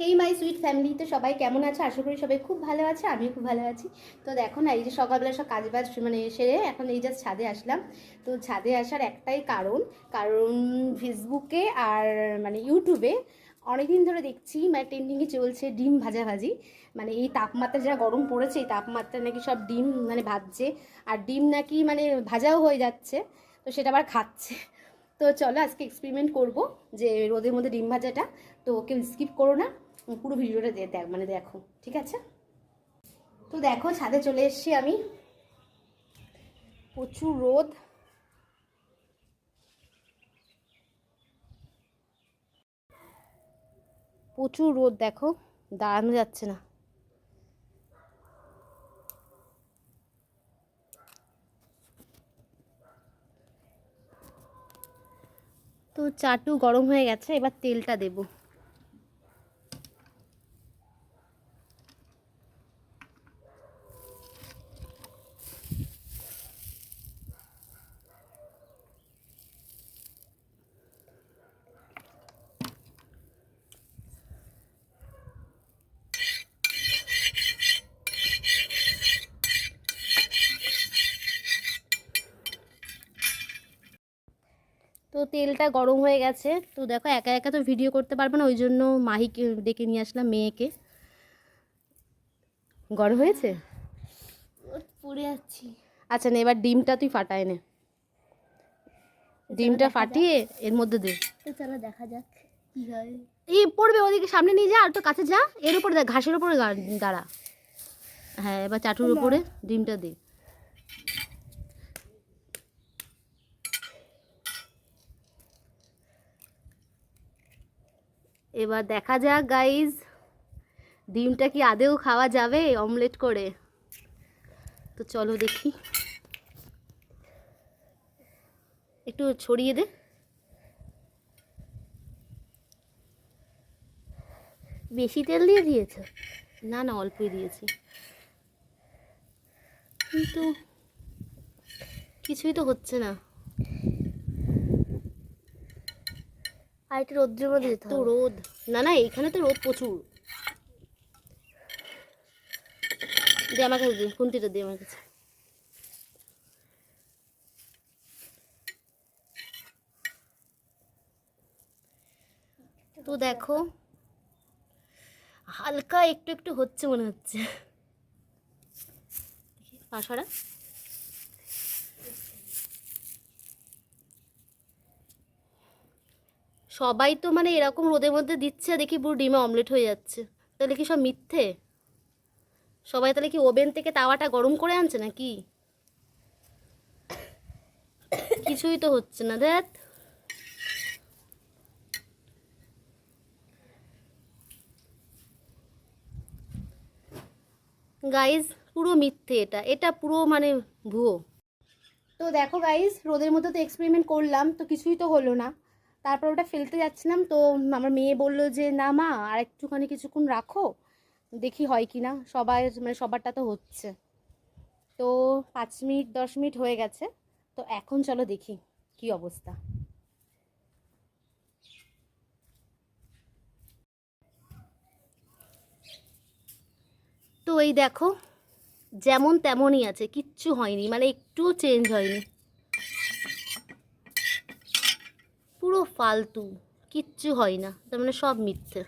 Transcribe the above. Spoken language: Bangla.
হেই মাই সুইট ফ্যামিলিতে সবাই কেমন আছে? আশা করি সবাই খুব ভালো আছে, আমিও খুব ভালো আছি। তো দেখো না, এই যে সকালবেলা সব কাজ বাজ মানে সেরে এখন এই জাস্ট ছাদে আসলাম। তো ছাদে আসার একটাই কারণ কারণ ফেসবুকে আর মানে ইউটিউবে অনেকদিন ধরে দেখছি মানে ট্রেন্ডিংয়ে চলছে ডিম ভাজাভাজি। মানে এই তাপমাত্রা যা গরম পড়েছে, এই তাপমাত্রা নাকি সব ডিম মানে ভাজছে। আর ডিম নাকি মানে ভাজাও হয়ে যাচ্ছে, তো সেটা আবার খাচ্ছে। তো চলো আজকে এক্সপেরিমেন্ট করব যে রোদের মধ্যে ডিম ভাজাটা। তো কেউ স্কিপ করো না। পুরো ভিডিওটা দেখ মানে দেখো, ঠিক আছে? তো দেখো, ছাদে চলে এসেছি আমি। প্রচুর রোদ। প্রচুর রোদ, দেখো। দাঁড়ানো যাচ্ছে না। তো চাটু গরম হয়ে গেছে, এবার তেলটা দেবো। তো তেলটা গরম হয়ে গেছে। তো দেখো একা একা তো ভিডিও করতে পারব না ওই জন্য মাহিকে ডেকে নিয়ে আসলাম মেয়েকে। গরম হয়েছে? পড়ে যাচ্ছি আচ্ছা না এবার ডিমটা তুই ফাটায় নে। ডিমটা ফাটিয়ে এর মধ্যে দে। চলো দেখা যাক কি হয়। এই পড়বে ওদিকে সামনে নিয়ে যা আর তো কাছে যা। এর উপরে দেখ ঘাসের উপরে দাঁড়া। হ্যাঁ এবার চাটুর উপরে ডিমটা দে। এবার দেখা যাক গাইজ ডিমটা কি আদেও খাওয়া যাবে অমলেট করে? তো চলো দেখি। একটু ছড়িয়ে দে। বেশি তেল দিয়ে দিয়েছ? না না, অল্পই দিয়েছি। কিন্তু কিছুই তো হচ্ছে না। আর একটু রোদ্রের মধ্যে যেতে তো রোদ। না না এইখানে তো রোদ প্রচুর। দে আমার কাছে দে খুন্তিটা দে আমার কাছে। তো দেখো হালকা একটু একটু হচ্ছে মনে হচ্ছে। পাশারা সবাই তো মানে এরকম রোদের মধ্যে দিচ্ছে দেখি পুরো ডিমে অমলেট হয়ে যাচ্ছে। তাহলে কি সব মিথ্যে? সবাই তাহলে কি ওভেন থেকে তাওয়াটা গরম করে আনছে নাকি? কিছুই তো হচ্ছে না দেখ গাইজ পুরো মিথ্যে এটা। এটা পুরো মানে ভুয়ো। তো দেখো গাইজ রোদের মধ্যে তো এক্সপেরিমেন্ট করলাম, তো কিছুই তো হলো না। তারপর ওটা ফেলতে যাচ্ছিলাম, তো আমার মেয়ে বলল যে, না মা আর একটুখানি কিছুক্ষণ রাখো, দেখি হয় কি না, সবাই মানে সবারটা তো হচ্ছে। তো পাঁচ মিনিট, দশ মিনিট হয়ে গেছে, তো এখন চলো দেখি কি অবস্থা। তো এই দেখো, যেমন তেমনই আছে, কিচ্ছু হয়নি মানে একটুও চেঞ্জ হয়নি। পুরো ফালতু কিচ্ছু হয় না। তার মানে সব মিথ্যে।